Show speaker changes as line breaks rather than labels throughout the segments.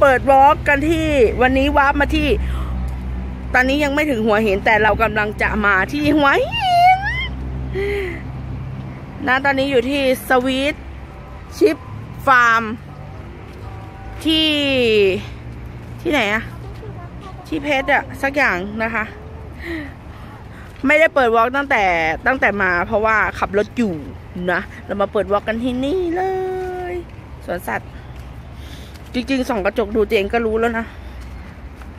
เปิดวอล์กกันที่วันนี้วาร์ปมาที่ ตอนนี้ยังไม่ถึงหัวหินแต่เรากำลังจะมาที่หัวหินนะตอนนี้อยู่ที่สวีทชิปฟาร์ม ที่ที่ไหนอะที่เพชรอะสักอย่างนะคะ ไม่ได้เปิดวอล์กตั้งแต่ตั้งแต่มา เพราะว่าขับรถอยู่นะ เรามาเปิดวอล์กกันที่นี่เลยสวนสัตว์ จริงๆส่องกระจกดูตัวเองก็รู้แล้วนะ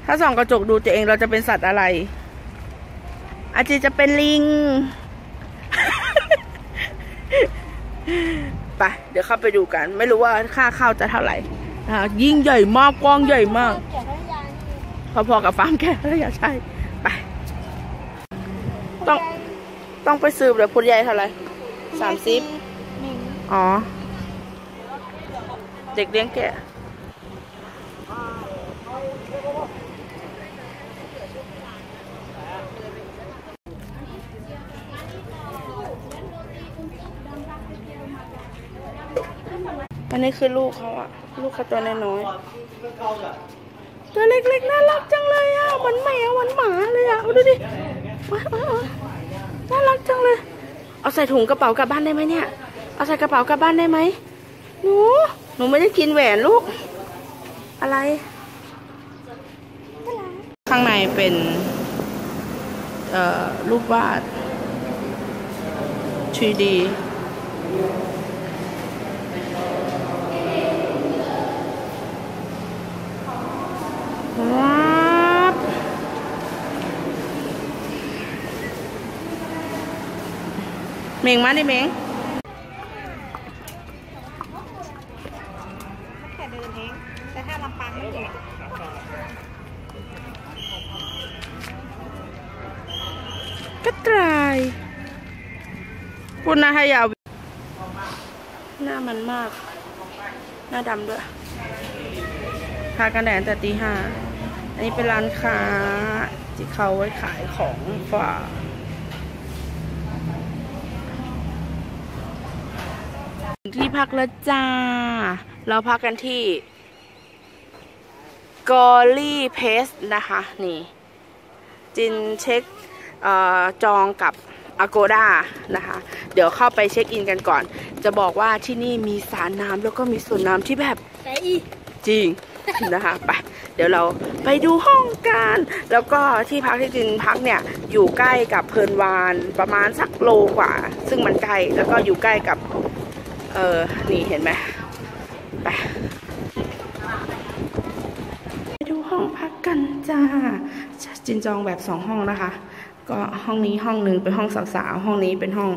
ถ้าส่องกระจกดูตัวเองเราจะเป็นสัตว์อะไร อาจจะจะเป็นลิงไปเดี๋ยวเข้าไปดูกัน ไม่รู้ว่าค่าเข้าจะเท่าไหร่นะคะยิ่งใหญ่มากกว้างใหญ่มาก พอๆกับฟาร์มแกะแล้วอย่าใช่ไป ต้องต้องไปสืบเดี๋ยวพูดใหญ่เท่าไหร่สามสิบอ๋อ เด็กเลี้ยงแกะ อันนี้คือลูกเขาอะลูกเขาตัวน้อยๆตัวเล็กๆน่ารักจังเลยอะเหมือนแมวเหมือนหมาเลยอะดูดิน่ารักจังเลย เอาใส่ถุงกระเป๋ากลับบ้านได้ไหมเนี่ย เอาใส่กระเป๋ากลับบ้านได้ไหมหนูหนูไม่ได้กินแหวนลูก อะไร ข้างในเป็น เอ่อรูปวาด 3D ว้าวเมงมาดิเมง
แค่เดินเองแต่ถ้าลำปางไม่เก่ง
กระต่ายปุณนาฮายาวิหน้ามันมาก หน้าดำด้วยพากันแดดแต่ตีห้า อันนี้เป็นร้านค้าที่เขาไว้ขายของฝากถึงที่พักแล้วจ้า เราพักกันที่กอลี่เพสนะคะ นี่ จินเช็คเออจองกับ Agoda นะคะ เดี๋ยวเข้าไปเช็คอินกันก่อน จะบอกว่าที่นี่มีสระน้ำแล้วก็มีสวนน้ำที่แบบ
แต่อี
จริง นะคะไปเดี๋ยวเราไปดูห้องกัน แล้วก็ที่พักที่จินพักเนี่ยอยู่ใกล้กับเพลินวานประมาณสักโลกว่า ซึ่งมันใกล้แล้วก็อยู่ใกล้กับเออนี่เห็นไหมไปไปดูห้องพักกันจ้าจินจองแบบสองห้องนะคะ ก็ห้องนี้ห้องหนึ่งเป็นห้องสาวๆห้องนี้เป็นห้อง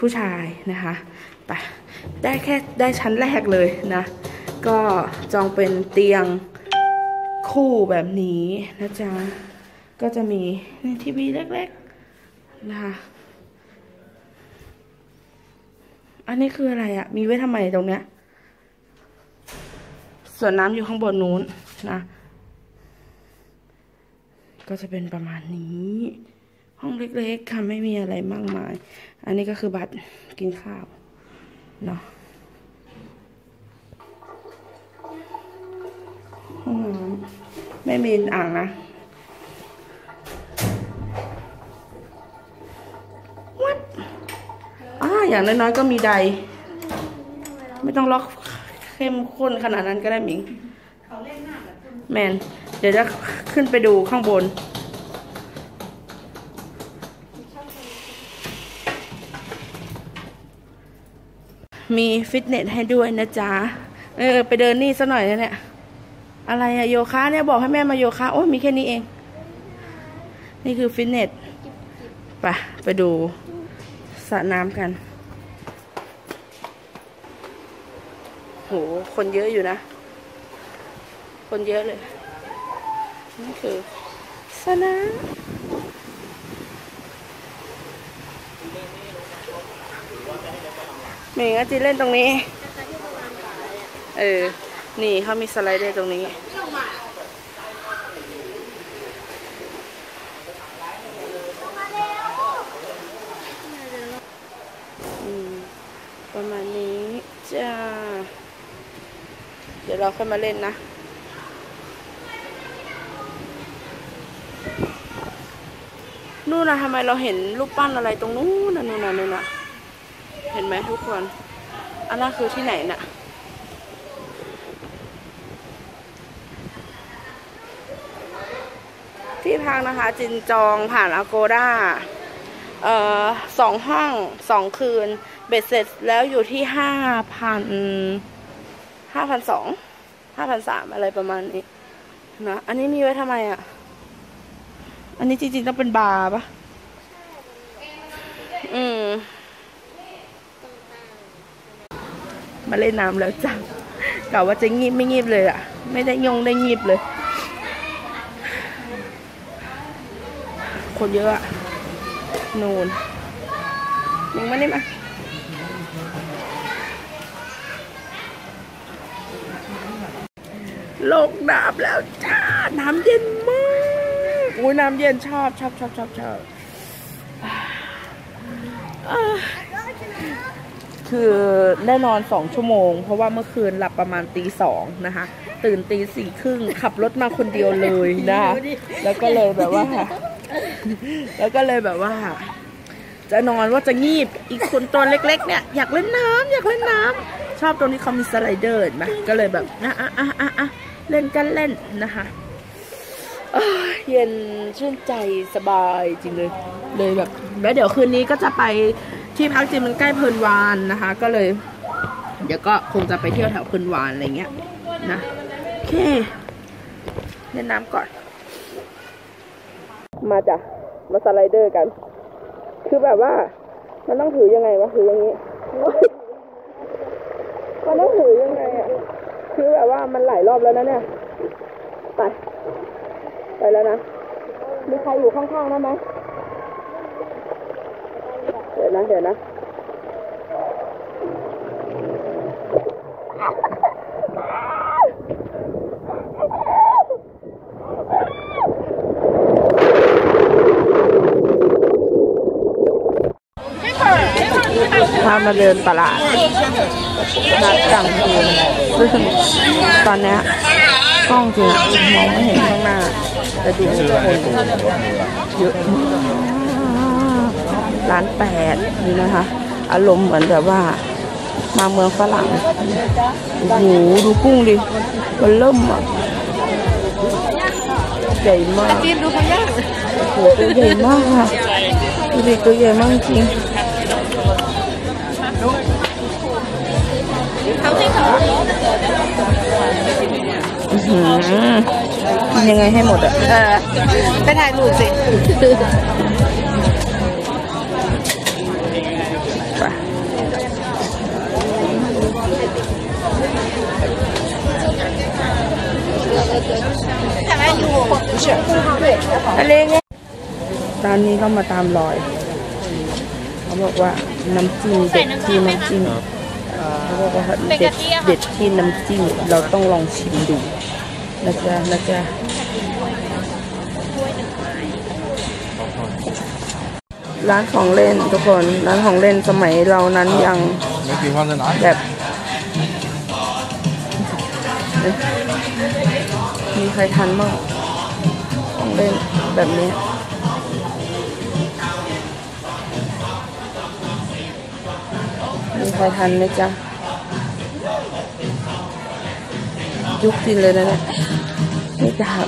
ผู้ชายนะคะไปได้แค่ได้ชั้นแรกเลยนะ ก็จองเป็นเตียงคู่แบบนี้นะจ๊ะ ก็จะมีทีวีเล็กๆนะคะอันนี้คืออะไรอะ่ะมีไว้ทำไมตรงเนี้ย ส่วนน้ำอยู่ข้างบนนู้นนะ ก็จะเป็นประมาณนี้ ห้องเล็กๆค่ะไม่มีอะไรมากมาย อันนี้ก็คือบัตรกินข้าวเนาะ ห้องน้ำ ไม่มีอ่างนะวัดอ่าอย่างน้อยๆก็มีใด ไม่ต้องล็อกเข้มข้นขนาดนั้นก็ได้หมิงแมน เดี๋ยวจะขึ้นไปดูข้างบน มีฟิตเนสให้ด้วยนะจ๊ะ เออ ไปเดินนี่ซะหน่อยนะเนี่ย อะไรอะโยคะเนี่ยบอกให้แม่มาโยคะโอ้ยมีแค่นี้เอง นี่คือฟิตเนสไปไปดูสระน้ำกัน โห คนเยอะอยู่นะ คนเยอะเลย นี่คือสระน้ำเมงอาจิเล่นตรงนี้ เออ นี่เขามีสไลเดอร์ตรงนี้ ประมาณนี้จ้า เดี๋ยวเราค่อยมาเล่นนะ นู่นนะทำไมเราเห็นรูปปั้นอะไรตรงนู้นนะนู่นนะนู่นนะเห็นไหมทุกคน อันนั้นคือที่ไหนน่ะ ที่พักนะคะ จินจองผ่านอโกด้าสองห้องสองคืน เบ็ดเสร็จแล้วอยู่ที่ห้าพันห้าพันสองห้าพันสามอะไรประมาณนี้นะอันนี้มีไว้ทำไมอะ อันนี้จริงๆต้องเป็นบาร์ปะอืม มาเล่นน้ำแล้วจ้ะกะว่าจะงีบไม่งีบเลยอะ ไม่ได้ยงได้งีบเลย คนเยอะอะนูนยังไม่ได้มาลกน้ำแล้วจ้า น้ำเย็นมากอุ้ยน้ำเย็นชอบชอบชอบชอบชอบคือได้นอนสองชั่วโมง เพราะว่าเมื่อคืนหลับประมาณตีสองนะคะ ตื่นตีสี่ครึ่งขับรถมาคนเดียวเลยนะคะแล้วก็เลยแบบว่า แล้วก็เลยแบบว่า จะนอนว่าจะงีบอีกคนตัวเล็ก ๆ เนี่ยอยากเล่นน้ำอยากเล่นน้ำชอบตรงที่เขามีสไลเดอร์เห็นไหมก็เลยแบบอะอะอะอะอะเล่นกันเล่นนะคะเยเย็นชื่นใจสบายจริงเลย เลยแบบแล้วเดี๋ยวคืนนี้ก็จะไปที่พักจริงมันใกล้เพลินวานนะคะ ก็เลย เดี๋ยวก็คงจะไปเที่ยวแถวเพลินวานอะไรเงี้ยนะโอเคเล่นน้ำก่อน มาจ้ะมาสไลเดอร์กัน คือแบบว่า มันต้องถือยังไงวะถืออย่างนี้ มันต้องถือยังไงอะ คือแบบว่ามันหลายรอบแล้วนะเนี่ย ไป ไปแล้วนะ มีใครอยู่ข้างๆได้ไหมเดี๋ยวนะ เดี๋ยวนะ พามาเดินตลาดนัดกลางคืนซึ่งตอนนี้กล้องจริงอมองไม่เห็นข้างหน้าแต่ดูคนเยอะมากร้านแปดนี่นะคะ อารมณ์เหมือนแบบว่า มาเมืองฝรั่งโอ้โหดูกุ้งดิมันเริ่มอะใหญ่มากโอ้โหตัวใหญ่มากค่ะดูดิตัวใหญ่มากจริง กินยังไงให้หมดอะ
เออ ไปถ่ายรูปสิ
ไป
แต่ว่าอยู่
อะไรเงี้ยร้านนี้ก็มาตามรอย เขาบอกว่าน้ำจิ้มเด็ดที่น้ำจิ้ม เขาบอกว่าเด็ดเด็ดที่น้ำจิ้มเราต้องลองชิมดูนะจ๊ะนะจ๊ะร้านของเล่นทุกคนร้านของเล่นสมัยเรานั้นยังแบบมีใครทันบ้างของเล่นแบบนี้ ใครทันไหมจ๊ะ ยุคจริงเลยนะเนี่ยไม่ดาบ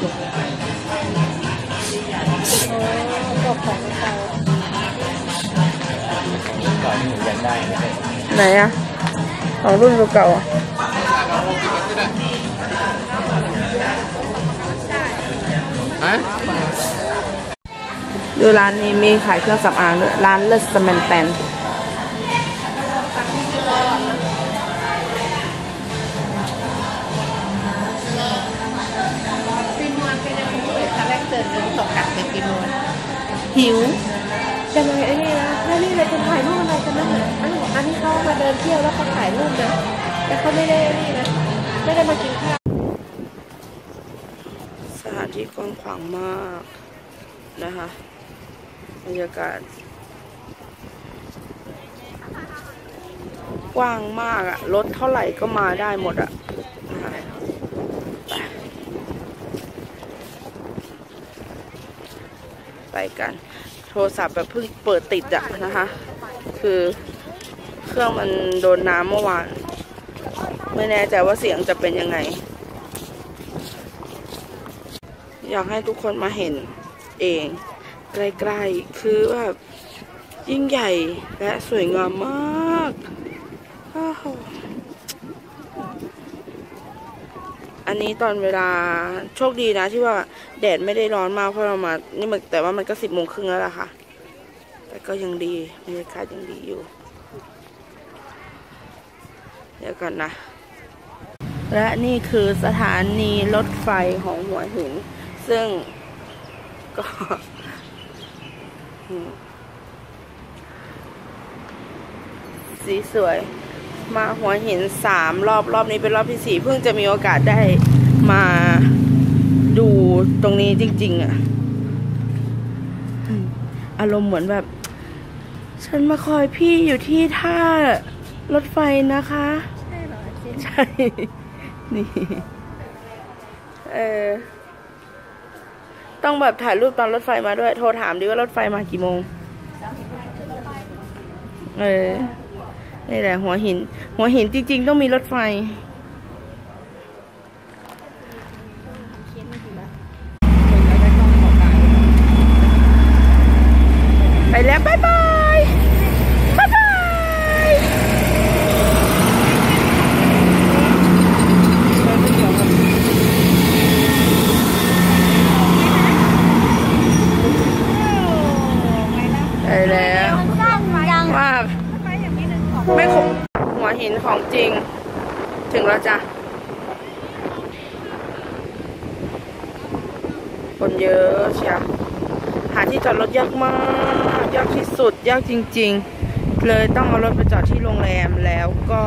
ไหนอะของรุ่นเก่าๆอะ
哎，
ดูร้านนี้มีขายเครื่องสำอางด้วยร้านเลสแมนแตน
ครั้งแรกเจอเดินสองกลับไปปีนวล
หิว
จะเลยไอ้นี่นะแล้วนี่เลยจะถ่ายรูปอะไรกันนะอันนี้อันนี้เขามาเดินเที่ยวแล้วเขาถ่ายรูปนะ แต่เขาไม่ได้นี่นะ ไม่ได้มากินข้าว
สถานที่กว้างขวางมากนะคะบรรยากาศกว้างมากอะรถเท่าไหร่ก็มาได้หมดอะนะคะ ไปกัน โทรศัพท์แบบเพิ่งเปิดติดอะนะคะ คือเครื่องมันโดนน้ำเมื่อวาน ไม่แน่ใจว่าเสียงจะเป็นยังไง อยากให้ทุกคนมาเห็นเอง ใกล้ๆ คือแบบยิ่งใหญ่และสวยงามมากอ้าวอั นนี้ตอนเวลาโชคดีนะที่ว่าแดดไม่ได้ร้อนมากเพราะเรามา นี่มันแต่ว่ามันก็สิบโมงครึ่งแล้วล่ะค่ะ แต่ก็ยังดีบรรยากาศยังดีอยู่ เดี๋ยวก่อนนะ และนี่คือสถานีรถไฟของหัวหิน ซึ่งก็สีสวย มาหัวหินสามรอบรอบนี้เป็นรอบที่สี่เพิ่งจะมีโอกาสได้มาดูตรงนี้จริง ๆอะอืมอารมณ์เหมือนแบบ ฉันมาคอยพี่อยู่ที่ท่ารถไฟนะคะ
ใช่เหรอเจน
ใช่ นี่ เออ ต้องแบบถ่ายรูปตอนรถไฟมาด้วย โทรถามดิว่ารถไฟมากี่โมง เออ นี่แหละหัวหิน หัวหินจริง ๆ ต้องมีรถไฟ ไปแล้วบ๊ายบายบ๊ายบาย ไปแล้วมากไม่คงหัวหินของจริง ถึงแล้วจ้ะ คนเยอะเชียวหาที่จอดรถยากมาก ยากที่สุด ยาก จริง ๆ เลยต้องเอารถไปจอดที่โรงแรมแล้วก็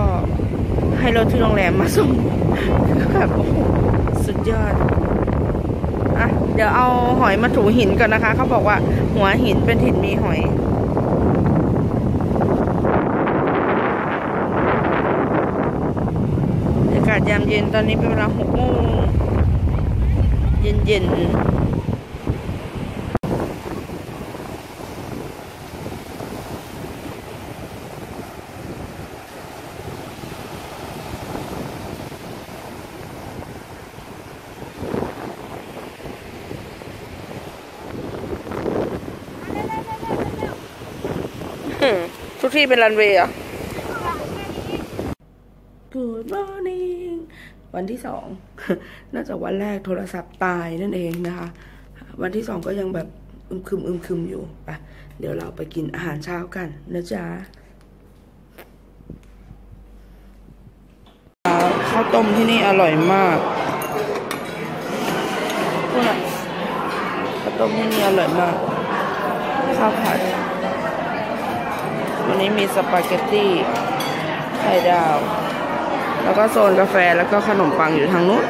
ให้รถที่โรงแรมมาส่งแบบสุดยอดอะเดี๋ยวเอาหอยมาถูหินก่อนนะคะ เขาบอกว่าหัวหินเป็นถิ่นมีหอยอากาศยามเย็นตอนนี้เป็นเวลาหกโมงเย็นๆ ที่เป็นรันเวย์อะ Good morning วันที่สองน่าจะวันแรกโทรศัพท์ตายนั่นเองนะคะ วันที่สองก็ยังแบบอึมครึมอึมครึมอยู่ไปเดี๋ยวเราไปกินอาหารเช้ากันนะจ๊ะข้าวต้มที่นี่อร่อยมากข้าวต้มที่นี่อร่อยมากข้าวผัด วันนี้มีสปาเกตตี้ไข่ดาว แล้วก็โซนกาแฟแล้วก็ขนมปังอยู่ทางนู้น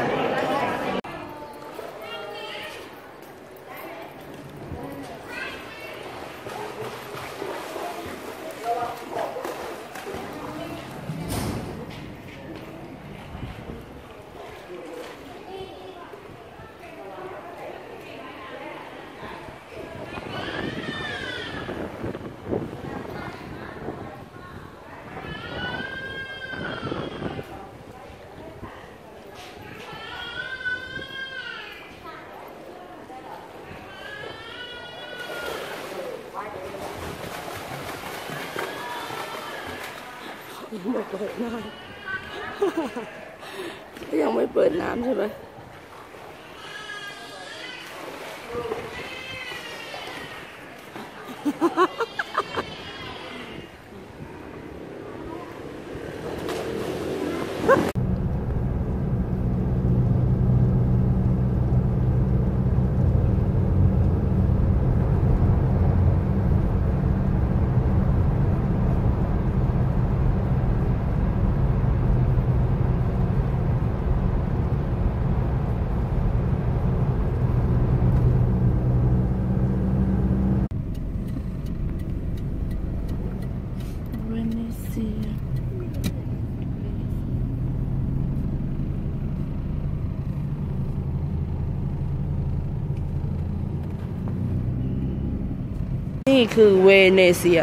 ไม่เปิดน้ำยังไม่เปิดน้ำใช่ไหม นี่คือเวเนเซีย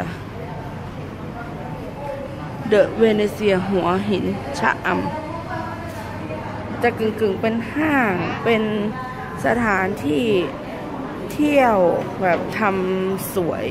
เดอะเวเนเซียหัวหินชะอำจะกึ่งกึ่งๆเป็นห้างเป็นสถานที่เที่ยวแบบทำสวย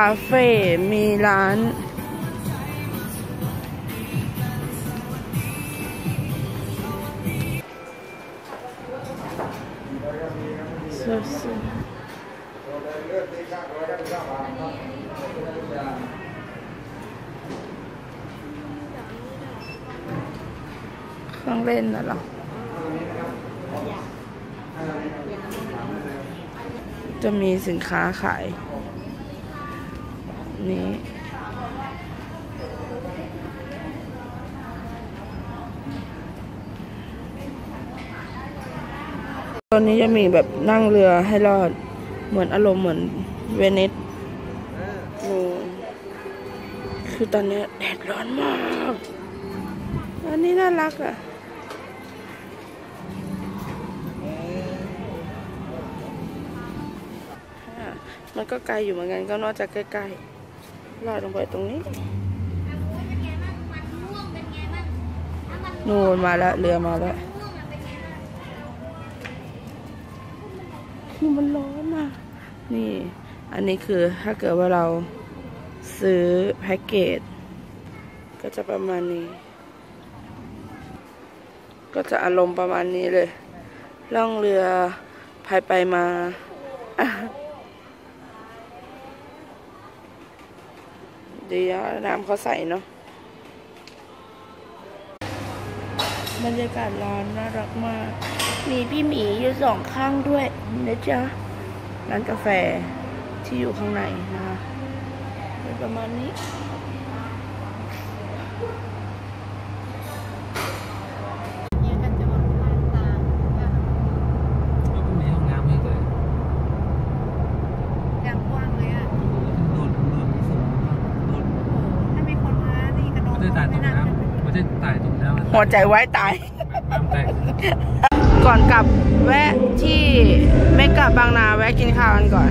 คาเฟ่มีร้าน เครื่องเล่นน่ะเหรอจะมีสินค้าขาย นี้ ตอนนี้จะมีแบบนั่งเรือให้รอด เหมือนอารมณ์เหมือนเวนิสนูคือตอนนี้แดดร้อนมาก อันนี้น่ารักอะอะมันก็ไกลอยู่เหมือนกันก็นอกจากใกล้ๆลอดลงไปตรงนี้ นู่นมาแล้วเรือมาแล้ว คือมันร้อนอะ นี่ อันนี้คือถ้าเกิดว่าเราซื้อแพ็กเกจ ก็จะประมาณนี้ ก็จะอารมณ์ประมาณนี้เลย ล่องเรือพายไปมาดีอะน้ำเขาใสเนาะบรรยากาศร้านน่ารักมาก มีพี่หมีอยู่สองข้างด้วยนะจ๊ะร้านกาแฟที่อยู่ข้างในนะคะเป็นประมาณนี้
ก็ไม่มีห้องน้ำให้เลย
อย่างกว้างเลยอะ
โดดโดดสูงโดด
ถ้ามีคนมานี่กระโดด
ไม่ได้ตายตกน้ำไม่ได้ตายตกน้ำ
หัวใจไว้ตาย
น้ำแตก
ก่อนกลับแวะที่เมกะบบางนาแวะกินข้าวกันก่อน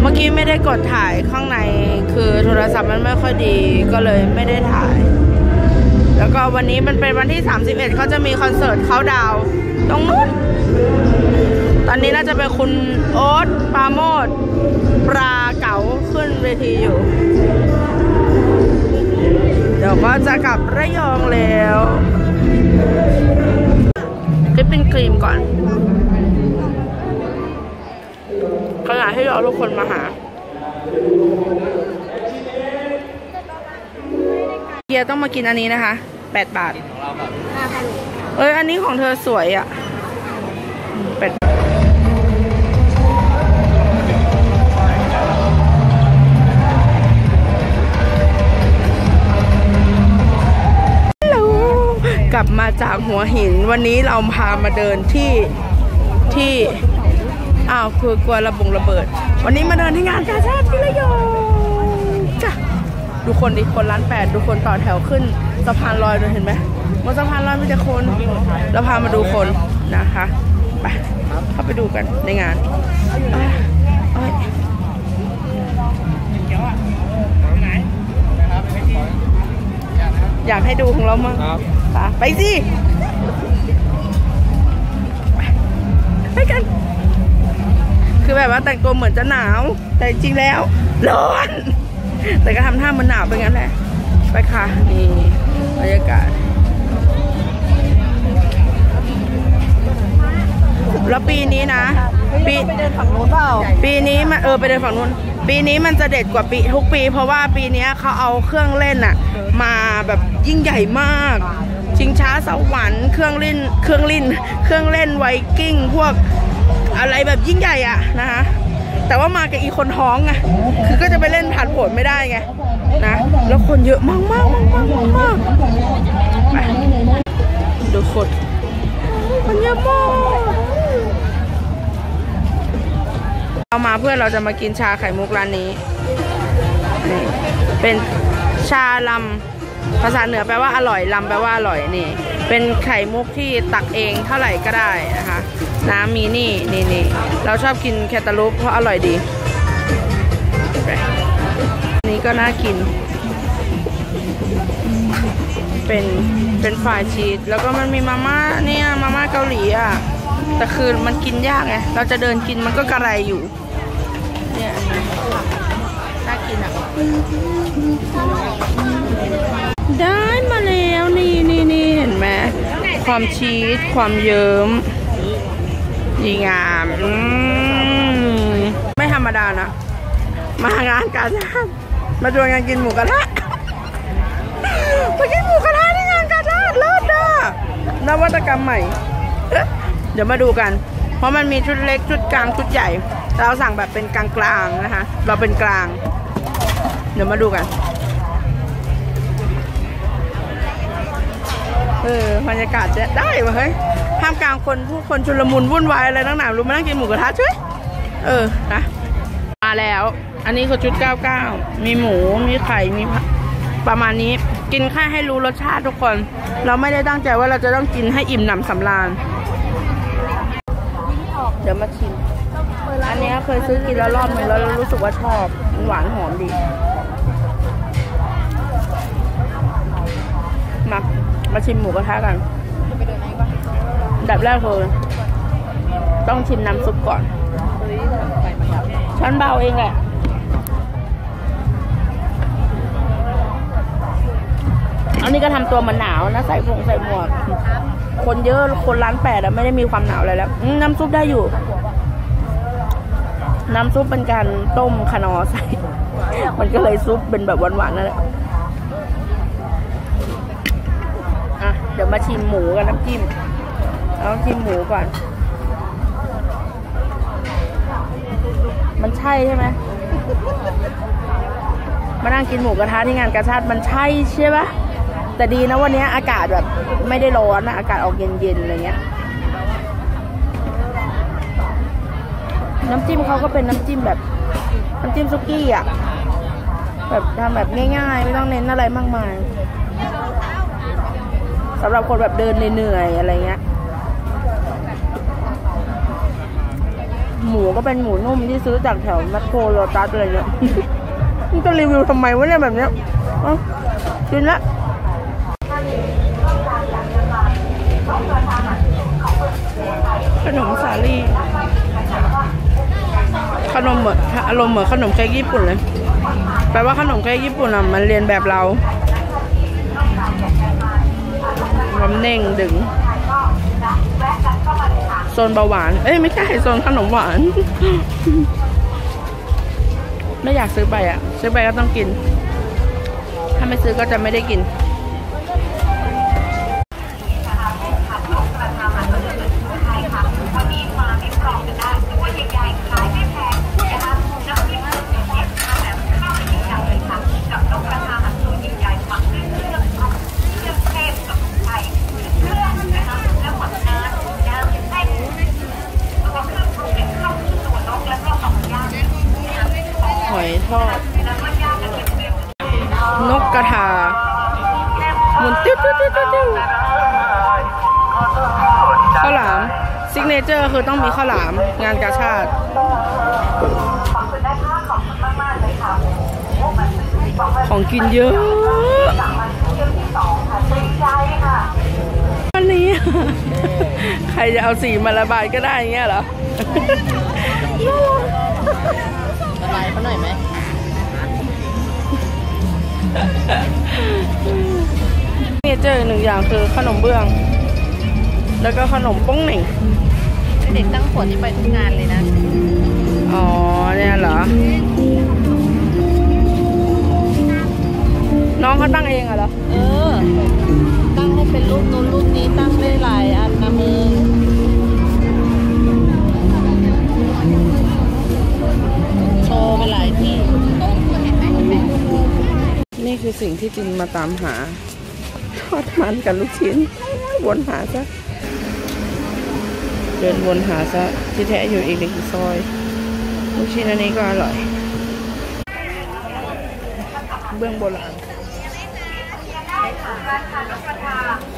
เมื่อกี้ไม่ได้กดถ่ายข้างในคือโทรศัพท์มันไม่ค่อยดีก็เลยไม่ได้ถ่าย แล้วก็วันนี้มันเป็นวันที่ 31เขาจะมีคอนเสิร์ตเขาดาวตรงนู้นตอนนี้น่าจะเป็นคุณโอ๊ตปาโมดปลาเก๋าขึ้นเวทีอยู่ เดี๋ยวก็จะกลับระยองแล้ว คลิปเป็นครีมก่อนขนาดให้รอทุกคนมาหาเกียต้องมากินอันนี้นะคะแปดบาท เอ้ย อันนี้ของเธอสวยอะ่ะด กลับมาจากหัวหิน วันนี้เราพามาเดินที่ที่อ้าวคือกลัวระบงระเบิด วันนี้มาเดินที่งานกาชาติที่ระยองจ้ะดูคนดิคนล้านแปดดูคนต่อแถวขึ้นสะพานลอยเลยเห็นไหมบนสะพานลอยมีแต่คนเราพามาดูคนนะคะไปเข้าไปดูกันในงานอยากให้ดูของเรามั้ง
ครับ
ปไปสิไปไปกัน คือแบบว่าแต่งตัวเหมือนจะหนาว แต่จริงๆแล้วร้อน แต่ก็ทำท่ามันหนาวไปงั้นแหละ ไปค่ะ นี่บรรยากาศแล้วปีนี้นะ ปี
ไปเดินฝั่งนู้นเปล่า
ปีนี้มันเออไปเดินฝั่งนู้น ปีนี้มันจะเด็ดกว่าปีทุกปี เพราะว่าปีเนี้ยเขาเอาเครื่องเล่นอะมาแบบยิ่งใหญ่มาก ชิงช้าสวรรค์เครื่องเล่นเครื่องเล่นเครื่องเล่นไวกิ้งพวกอะไรแบบยิ่งใหญ่อะนะคะแต่ว่ามากับอีคนท้องไงคือก็จะไปเล่นผ่านผลไม่ได้ไงนะ แล้วคนเยอะมากมากมากมากมากมากดูคนมันเยอะมากเรามาเพื่อเราจะมากินชาไข่มุกร้านนี้ เป็นชาลำ ภาษาเหนือแปลว่าอร่อยลำแปลว่าอร่อยนี่ เป็นไข่มุกที่ตักเองเท่าไหร่ก็ได้นะคะ น้ำมีนี่นี่นี่เราชอบกินแคตาลูปเพราะอร่อยดีนนี้ก็น่ากิน เป็นเป็นฝ่ายชีสแล้วก็มันมีมาม่าเนี่ยมาม่าเกาหลีอะแต่คือมันกินยากไง เราจะเดินกินมันก็กระไรอยู่ เนี่ยน่ากินอะ ได้มาแล้วนี่นี่นี่เห็นไหมความชีสความเยิ้มดีงามอืมไม่ธรรมดานะ มางานการชาติมาชวนกันกินหมูกระทะมากินหมูกระทะที่งานกาชาติเลิศอะนวัตกรรมใหม่ เดี๋ยวมาดูกัน เพราะมันมีชุดเล็กชุดกลางชุดใหญ่ เราสั่งแบบเป็นกลางๆนะคะ เราเป็นกลาง เดี๋ยวมาดูกัน เออบรรยากาศจะได้ปะเฮ้ยท่ามกลางคนผู้คนชุลมุนวุ่นวายอะไรตั้งหนารู้มานั่งกินหมูกระทะช่วยเออนะมาแล้ว อันนี้คือชุด 99 มีหมูมีไข่มีประมาณนี้กินแค่ให้รู้รสชาติทุกคน เราไม่ได้ตั้งใจว่าเราจะต้องกินให้อิ่มหนำสำราญ เดี๋ยวมาชิม อันนี้เคยซื้อกินแล้วรอบนึงแล้วรู้สึกว่าชอบหวานหอมดี มาชิมหมูกระทะกันดับแรกคือต้องชิมน้ำซุปก่อนช้อนเบาเองแหละอันนี้ก็ทำตัวเหมันหนาวนะ ใส่ผงใส่หมวก คนเยอะคนร้านแปดอะไม่ได้มีความหนาวอะไรแล้วน้ำซุปได้อยู่ น้ำซุปเป็นการต้มขนอใส่ มันก็เลยซุปเป็นแบบหวานๆนั่นแหละ มาชิมหมูกับน้ำจิ้มเราต้องชิมหมูก่อน มันใช่ใช่ไหมมานั่งกินหมูกระทะที่งานกระชาติมันใช่ใช่ปะแต่ดีนะวันนี้อากาศแบบไม่ได้ร้อนนะอากาศออกเย็นๆอะไรเงี้ย น้ำจิ้มเขาก็เป็นน้ำจิ้มแบบ น้ำจิ้มซุกี้อะ แบบทำแบบง่ายๆ ไม่ต้องเน้นอะไรมากมาย สำหรับคนแบบเดินเหนื่อยๆอะไรเงี้ย หมูก็เป็นหมูนุ่มที่ซื้อจากแถวแมคโครโลตัสอะไรเงี้ยมันจะรีวิวทำไมวะเนี่ยแบบเนี้ยเอ้ากินละขนมสาลี่ขนมเหมือนอารมณ์เหมือนขนมเค้กญี่ปุ่นเลย แปลว่าขนมเค้กญี่ปุ่นอะมันเรียนแบบเรา น้ำเน่งดึงโซนเบาหวาน เอ้ยไม่ใช่โซนขนมหวาน ไม่อยากซื้อไปอะ ซื้อไปก็ต้องกิน ถ้าไม่ซื้อก็จะไม่ได้กิน ของกินเยอะวันนี้ ใครจะเอาสีมาระบายก็ได้เงี้ยเหรอ
ระบายเขาหน่อยไหม
เนเจอร์หนึ่งอย่างคือขนมเบื้อง แล้วก็ขนมป้งเหน่ง
เด็กตั้งขวดที่ไปทุกงานเลยนะ
อ๋อ เนี่ยเหรอ น้องเขาตั้งเองเหรอ
เออ ตั้งให้เป็นรูปนู้นรูปนี้ตั้งได้หลายอันนะมือโชว์ไปหลายที่
นี่คือสิ่งที่จินมาตามหา ทอดมันกับลูกชิ้น วนหาซะ เดินวนหาซะ ที่แท้อยู่อีกหนึ่งซอย ลูกชิ้นอันนี้ก็อร่อย เบื้องโบราณ มา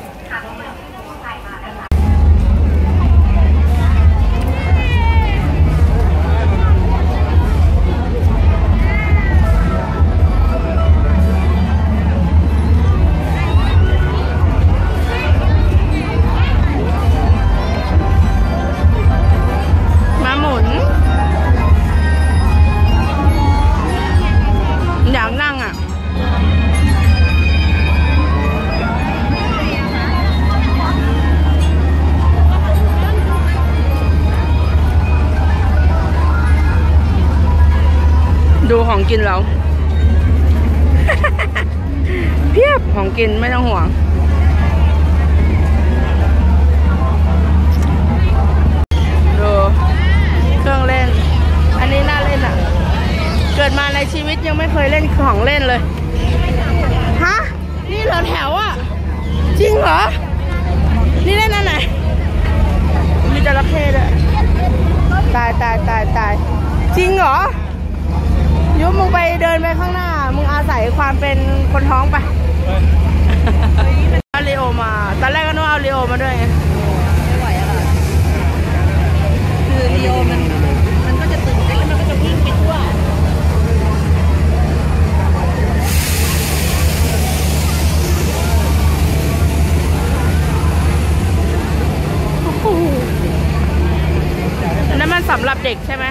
ของกินเรา เพียบของกินไม่ต้องห่วง ดูเครื่องเล่น อันนี้น่าเล่นอะ เกิดมาในชีวิตยังไม่เคยเล่นของเล่นเลย ฮะ นี่เหรอแถวอะ จริงเหรอ นี่เล่นอันไหน มีจระเข้ด้วยตายตายตายตายจริงเหรอ ยุบมึงไปเดินไปข้างหน้า มึงอาศัยความเป็นคนท้องไปเอาลีโอมา ตอนแรกก็นึกว่าเอาลีโอมาด้วยไง
คือลีโอมันมันก็จะตื่นเต้นแล้วมันก็จะวิ่งไปทั่ว
อันนั้นมันสำหรับเด็กใช่ไหม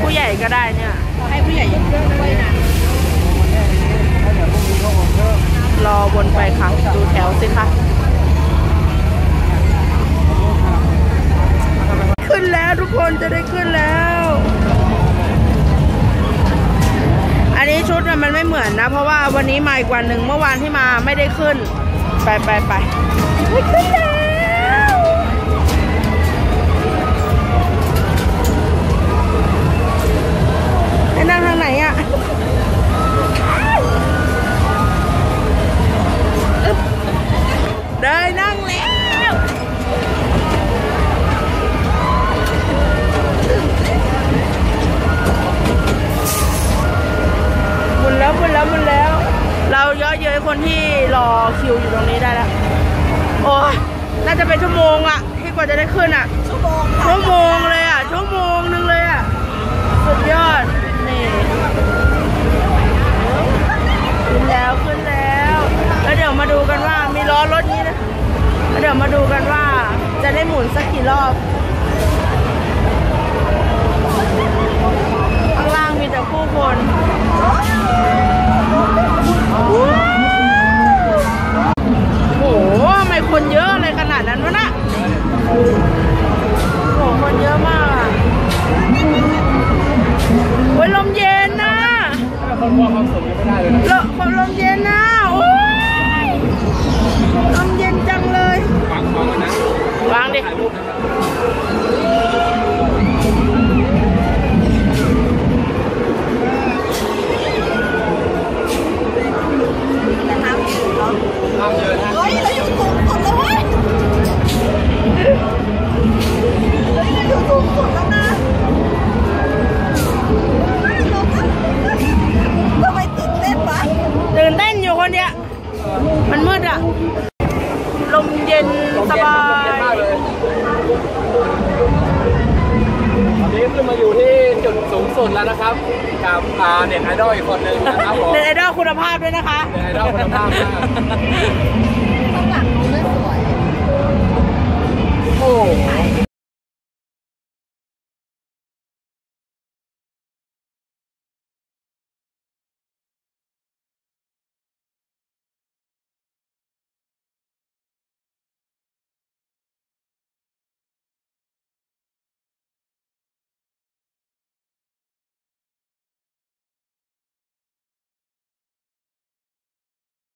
ผู้ใหญ่ก็ได้เนี่ย
ให้ผู้ใหญ่ยกเลิกด้วยนะ
รอวนไปค่ะดูแถวสิคะขึ้นแล้วทุกคนจะได้ขึ้นแล้ว อันนี้ชุดมันไม่เหมือนนะ เพราะว่าวันนี้มาอีกวันหนึ่งเมื่อวานที่มาไม่ได้ขึ้น ไปไปไปขึ้นแล้ว นั่งทางไหนอะได้นั่งแล้วหมุนแล้วหมุนแล้วหมุนแล้ว เราเยอะเย้ยคนที่รอคิวอยู่ตรงนี้ได้แล้ว โอ้ยน่าจะเป็นชั่วโมงอะที่กว่าจะได้ขึ้นอะ
ชั่วโมง
ชั่วโมงเลย กคนโอ้โหทำไมคนเยอะอะไรขนาดนั้นวะนะโอ้โหคนเยอะมากอะโอ้ยลมเย็นนะ
คนมองความสุขยั เน็
ตไอดอล
อีกคน
นึง
นะครับ
เน็
ตไอ
ดอลคุณภาพด้วยนะคะ
เน็ตไอดอลคุณภาพ
มากข้างหลังเขาเลือก
สวย
โอ้